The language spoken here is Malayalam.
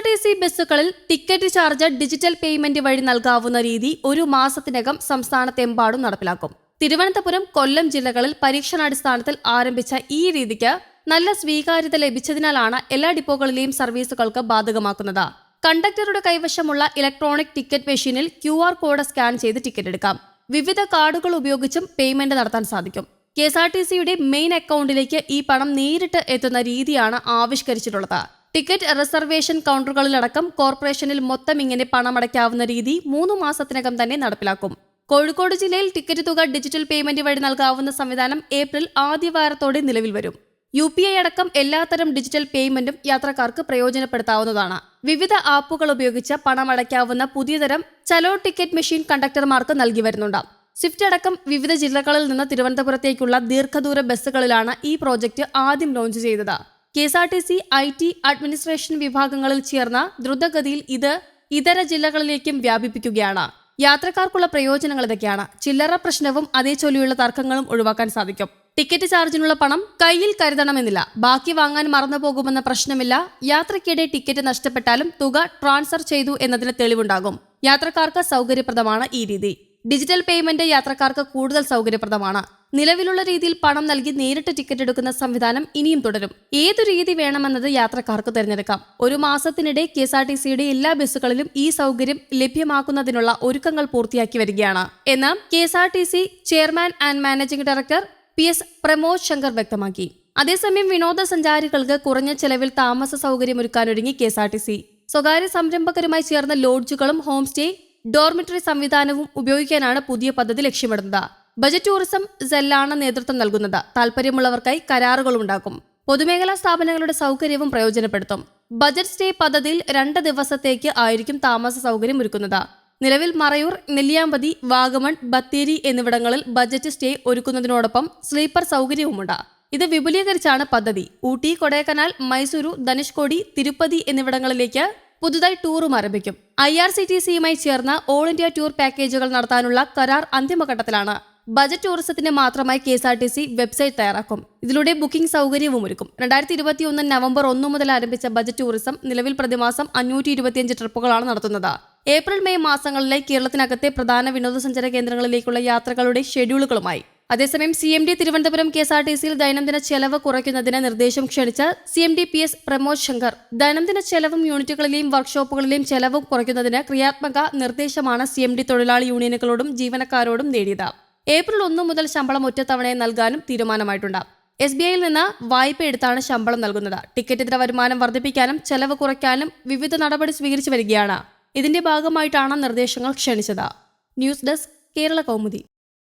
ആർ ടി സി ബസ്സുകളിൽ ടിക്കറ്റ് ചാർജ് ഡിജിറ്റൽ പേയ്മെന്റ് വഴി നൽകാവുന്ന രീതി ഒരു മാസത്തിനകം സംസ്ഥാനത്തെമ്പാടും നടപ്പിലാക്കും. തിരുവനന്തപുരം കൊല്ലം ജില്ലകളിൽ പരീക്ഷണാടിസ്ഥാനത്തിൽ ആരംഭിച്ച ഈ രീതിക്ക് നല്ല സ്വീകാര്യത ലഭിച്ചതിനാലാണ് എല്ലാ ഡിപ്പോകളിലെയും സർവീസുകൾക്ക് ബാധകമാക്കുന്നത്. കണ്ടക്ടറുടെ കൈവശമുള്ള ഇലക്ട്രോണിക് ടിക്കറ്റ് മെഷീനിൽ ക്യു ആർ കോഡ് സ്കാൻ ചെയ്ത് ടിക്കറ്റ് എടുക്കാം. വിവിധ കാർഡുകൾ ഉപയോഗിച്ചും പേയ്മെന്റ് നടത്താൻ സാധിക്കും. കെ എസ് ആർ ടി സിയുടെ മെയിൻ അക്കൗണ്ടിലേക്ക് ഈ പണം നേരിട്ട് എത്തുന്ന രീതിയാണ് ആവിഷ്കരിച്ചിട്ടുള്ളത്. ടിക്കറ്റ് റിസർവേഷൻ കൗണ്ടറുകളിലടക്കം കോർപ്പറേഷനിൽ മൊത്തം ഇങ്ങനെ പണമടയ്ക്കാവുന്ന രീതി മൂന്ന് മാസത്തിനകം തന്നെ നടപ്പിലാക്കും. കോഴിക്കോട് ജില്ലയിൽ ടിക്കറ്റ് തുക ഡിജിറ്റൽ പേയ്മെന്റ് വഴി നൽകാവുന്ന സംവിധാനം ഏപ്രിൽ ആദ്യവാരത്തോടെ നിലവിൽ വരും. യു പി ഐ അടക്കം എല്ലാത്തരം ഡിജിറ്റൽ പേയ്മെന്റും യാത്രക്കാർക്ക് പ്രയോജനപ്പെടുത്താവുന്നതാണ്. വിവിധ ആപ്പുകൾ ഉപയോഗിച്ച് പണമടയ്ക്കാവുന്ന പുതിയതരം ചലോ ടിക്കറ്റ് മെഷീൻ കണ്ടക്ടർമാർക്ക് നൽകി വരുന്നുണ്ട്. സ്വിഫ്റ്റ് അടക്കം വിവിധ ജില്ലകളിൽ നിന്ന് തിരുവനന്തപുരത്തേക്കുള്ള ദീർഘദൂര ബസ്സുകളിലാണ് ഈ പ്രോജക്റ്റ് ആദ്യം ലോഞ്ച് ചെയ്തത്. K S R T C I T administration വിഭാഗങ്ങളിൽ ചേർന്ന ദ്രുതഗതിയിൽ ഇത് ഇതര ജില്ലകളിലേക്കും വ്യാപിപ്പിക്കുകയാണ്. യാത്രക്കാർക്കുള്ള പ്രയോജനങ്ങൾ ഇതൊക്കെയാണ്. ചില്ലറ പ്രശ്നവും അതേ ചൊല്ലിയുള്ള തർക്കങ്ങളും ഒഴിവാക്കാൻ സാധിക്കും. ടിക്കറ്റ് ചാർജിനുള്ള പണം കയ്യിൽ കരുതണമെന്നില്ല. ബാക്കി വാങ്ങാൻ മറന്നു പോകുമെന്ന പ്രശ്നമില്ല. യാത്രയ്ക്കിടെ ടിക്കറ്റ് നഷ്ടപ്പെട്ടാലും തുക ട്രാൻസ്ഫർ ചെയ്തു എന്നതിന് തെളിവുണ്ടാകും. യാത്രക്കാർക്ക് സൗകര്യപ്രദമാണ് ഈ രീതി. ഡിജിറ്റൽ പേയ്മെന്റ് യാത്രക്കാർക്ക് കൂടുതൽ സൗകര്യപ്രദമാണ്. നിലവിലുള്ള രീതിയിൽ പണം നൽകി നേരിട്ട് ടിക്കറ്റ് എടുക്കുന്ന സംവിധാനം ഇനിയും തുടരും. ഏതു രീതി വേണമെന്നത് യാത്രക്കാർക്ക് തിരഞ്ഞെടുക്കാം. ഒരു മാസത്തിനിടെ കെ എസ് ആർ ടി സിയുടെ എല്ലാ ബസ്സുകളിലും ഈ സൗകര്യം ലഭ്യമാക്കുന്നതിനുള്ള ഒരുക്കങ്ങൾ പൂർത്തിയാക്കി വരികയാണ്. എന്ന് K S R T C chairman and managing director P S Pramod Shankar വ്യക്തമാക്കി. അതേസമയം വിനോദസഞ്ചാരികൾക്ക് കുറഞ്ഞ ചെലവിൽ താമസ സൗകര്യമൊരുക്കാനൊരുങ്ങി K S R T C. സ്വകാര്യ സംരംഭകരുമായി ചേർന്ന ലോഡ്ജുകളും ഹോം സ്റ്റേ ഡോർമിറ്ററി സംവിധാനവും ഉപയോഗിക്കാനാണ് പുതിയ പദ്ധതി ലക്ഷ്യമിടുന്നത്. ബജറ്റ് ടൂറിസം സെല്ലാണ് നേതൃത്വം നൽകുന്നത്. താൽപര്യമുള്ളവർക്കായി കരാറുകൾ ഉണ്ടാക്കും. പൊതുമേഖലാ സ്ഥാപനങ്ങളുടെ സൗകര്യവും പ്രയോജനപ്പെടുത്തും. ബജറ്റ് സ്റ്റേ പദ്ധതിയിൽ രണ്ട് ദിവസത്തേക്ക് ആയിരിക്കും താമസ സൗകര്യം ഒരുക്കുന്നത്. നിലവിൽ മറയൂർ നെല്ലിയാമ്പതി വാഗമൺ ബത്തേരി എന്നിവിടങ്ങളിൽ ബജറ്റ് സ്റ്റേ ഒരുക്കുന്നതിനോടൊപ്പം സ്ലീപ്പർ സൗകര്യവുമുണ്ട്. ഇത് വിപുലീകരിച്ചാണ് പദ്ധതി. ഊട്ടി കൊടൈക്കനാൽ മൈസൂരു ധനുഷ്കോടി തിരുപ്പതി എന്നിവിടങ്ങളിലേക്ക് പുതുതായി ടൂറും ആരംഭിക്കും. ഐ ആർ സി ടി സിയുമായി ചേർന്ന് ഓൾ ഇന്ത്യ ടൂർ പാക്കേജുകൾ നടത്താനുള്ള കരാർ അന്തിമഘട്ടത്തിലാണ്. ബജറ്റ് ടൂറിസത്തിന് മാത്രമായി K S R T C website തയ്യാറാക്കും. ഇതിലൂടെ ബുക്കിംഗ് സൗകര്യവും ഒരുക്കും. രണ്ടായിരത്തി ഇരുപത്തിയൊന്ന് നവംബർ ഒന്ന് മുതൽ ആരംഭിച്ച ബജറ്റ് ടൂറിസം നിലവിൽ പ്രതിമാസം അഞ്ഞൂറ്റി ഇരുപത്തിയഞ്ച് ട്രിപ്പുകളാണ് നടത്തുന്നത്. ഏപ്രിൽ മെയ് മാസങ്ങളിലെ കേരളത്തിനകത്തെ പ്രധാന വിനോദസഞ്ചാര കേന്ദ്രങ്ങളിലേക്കുള്ള യാത്രകളുടെ ഷെഡ്യൂളുകളുമായി അതേസമയം C M D Thiruvananthapuram K S R T സിയിൽ ദൈനംദിന ചെലവ് കുറയ്ക്കുന്നതിന് നിർദ്ദേശം ക്ഷണിച്ച C M D P S Pramod Shankar. ദൈനംദിന ചെലവും യൂണിറ്റുകളിലെയും വർക്ക്ഷോപ്പുകളിലെയും ചെലവും കുറയ്ക്കുന്നതിന് ക്രിയാത്മക നിർദ്ദേശമാണ് സി എം ഡി തൊഴിലാളി യൂണിയനുകളോടും ജീവനക്കാരോടും നേടിയത് ഏപ്രിൽ ഒന്ന് മുതൽ ശമ്പളം ഒറ്റത്തവണയെ നൽകാനും തീരുമാനമായിട്ടുണ്ട്. എസ് ബി ഐയിൽ നിന്ന് വായ്പ എടുത്താണ് ശമ്പളം നൽകുന്നത്. ടിക്കറ്റ് ഇതര വരുമാനം വർദ്ധിപ്പിക്കാനും ചെലവ് കുറയ്ക്കാനും വിവിധ നടപടി സ്വീകരിച്ചു വരികയാണ്. ഇതിന്റെ ഭാഗമായിട്ടാണ് നിർദ്ദേശങ്ങൾ ക്ഷണിച്ചത്. News desk Kerala Kaumudi.